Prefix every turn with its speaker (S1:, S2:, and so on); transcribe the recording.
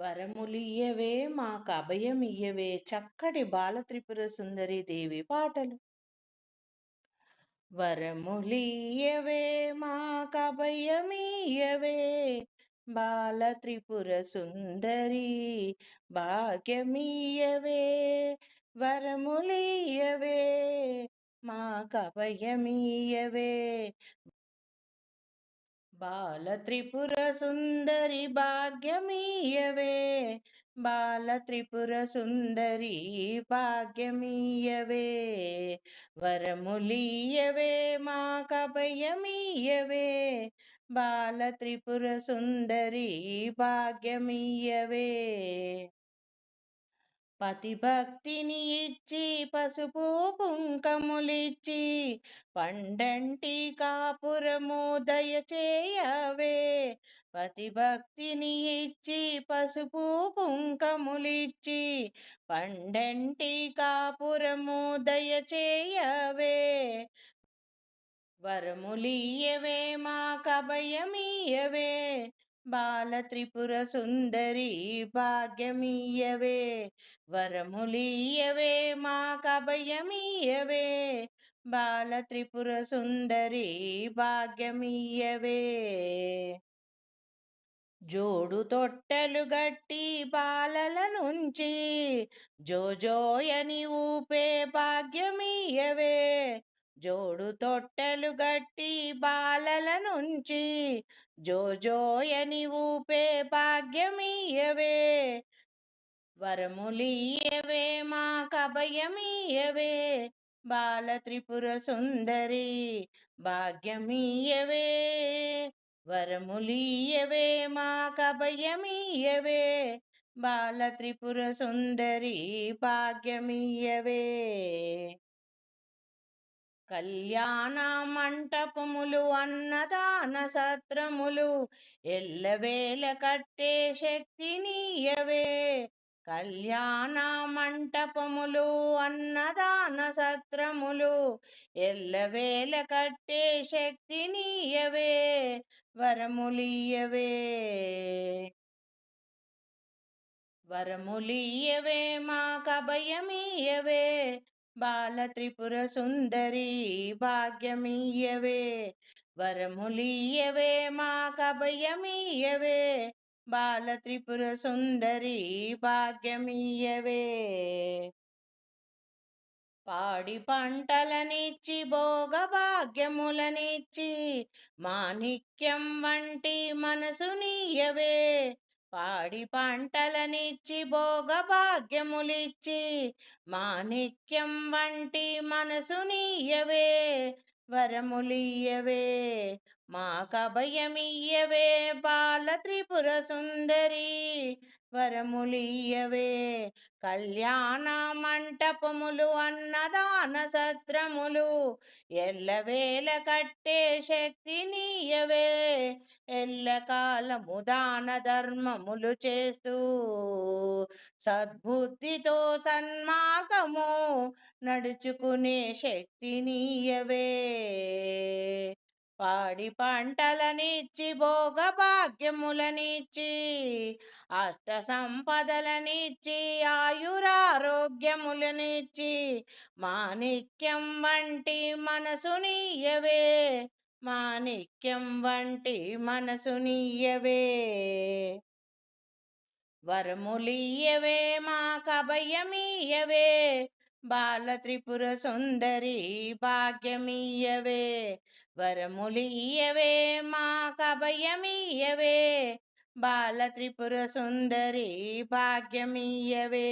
S1: వరములియ్యవే మాకు అభయమియ్యవే చక్కటి బాలత్రిపుర సుందరి దేవి పాటలు. వరములియ్యవే మాకు అభయమియ్యవే బాలత్రిపుర సుందరి భాగ్యమియ్యవే వరములియ్యవే మాకు అభయమియ్యవే బాల త్రిపుర సుందరి భాగ్యమీయవే. బాల త్రిపుర సుందరి భాగ్యమీయవే. వరములీయవే మా కభయమీయవే బాల త్రిపుర సుందరి భాగ్యమీయవే. పతిభక్తిని ఇచ్చి పసుపు కుంకములిచ్చి పండంటి కాపురము దయచేయవే. పతిభక్తిని ఇచ్చి పసుపు కుంకములిచ్చి పండంటి కాపురము దయచేయవే. వరములీయవే మా కభయమీయవే బాల త్రిపుర సుందరి భాగ్యమీయవే వరములీయవే మా కభయమీయవే బాల త్రిపుర సుందరి భాగ్యమీయవే జోడు తొట్టెలు గట్టి బాలల నుంచి జోజోయని ఊపే భాగ్యమీయవే జోడు తొట్టెలు గట్టి బాలల నుంచి జోజోయని ఊపే భాగ్యమీయవే వరములీయవే మా కభయమీయవే బాల త్రిపుర సుందరి భాగ్యమీయవే వరములీయవే మా కభయమీయవే బాల త్రిపుర సుందరి భాగ్యమీయవే కళ్యాణ మంటపములు అన్నదాన సత్రములు ఎల్లవేళ కట్టే శక్తినీయవే కళ్యాణ మంటపములు అన్నదాన సత్రములు ఎల్లవేళ కట్టే శక్తినీయవే వరములీయవే. వరములీయవే మా కభయమీయవే. బాల త్రిపుర సుందరి భాగ్యమీయవే వరములీయవే మా కభయమీయవే బాల త్రిపుర సుందరి భాగ్యమీయవే పాడి పంటలనిచ్చి భోగ భాగ్యములనిచ్చి మాణిక్యం వంటి మనసునీయవే పాడి పంటలనిచ్చి భోగ భాగ్యములిచ్చి మాణిక్యం వంటి మనసునీయవే వరములియవే మా కభయమియ్యవే బాల త్రిపుర సుందరి వరములియవే. కళ్యాణ మంటపములు అన్నదాన సత్రములు ఎల్లవేళ కట్టే శక్తి నీయవే. ఎల్లకాలము దాన ధర్మములు చేస్తూ సద్బుద్ధితో సన్మార్గము నడుచుకునే శక్తి నీయవే. పాడి పంటలనిచ్చి భోగ భాగ్యములనిచ్చి అష్ట సంపదలనిచ్చి ఆయురారోగ్యములనిచ్చి మాణిక్యం వంటి మనసునీయవే మాణిక్యం వంటి మనసునీయవే వరములీయవే మా కభయమీయవే బాల త్రిపుర సుందరి భాగ్యమీయవే వరములీయవే మా కభయమీయవే బాల త్రిపుర సుందరి భాగ్యమీయవే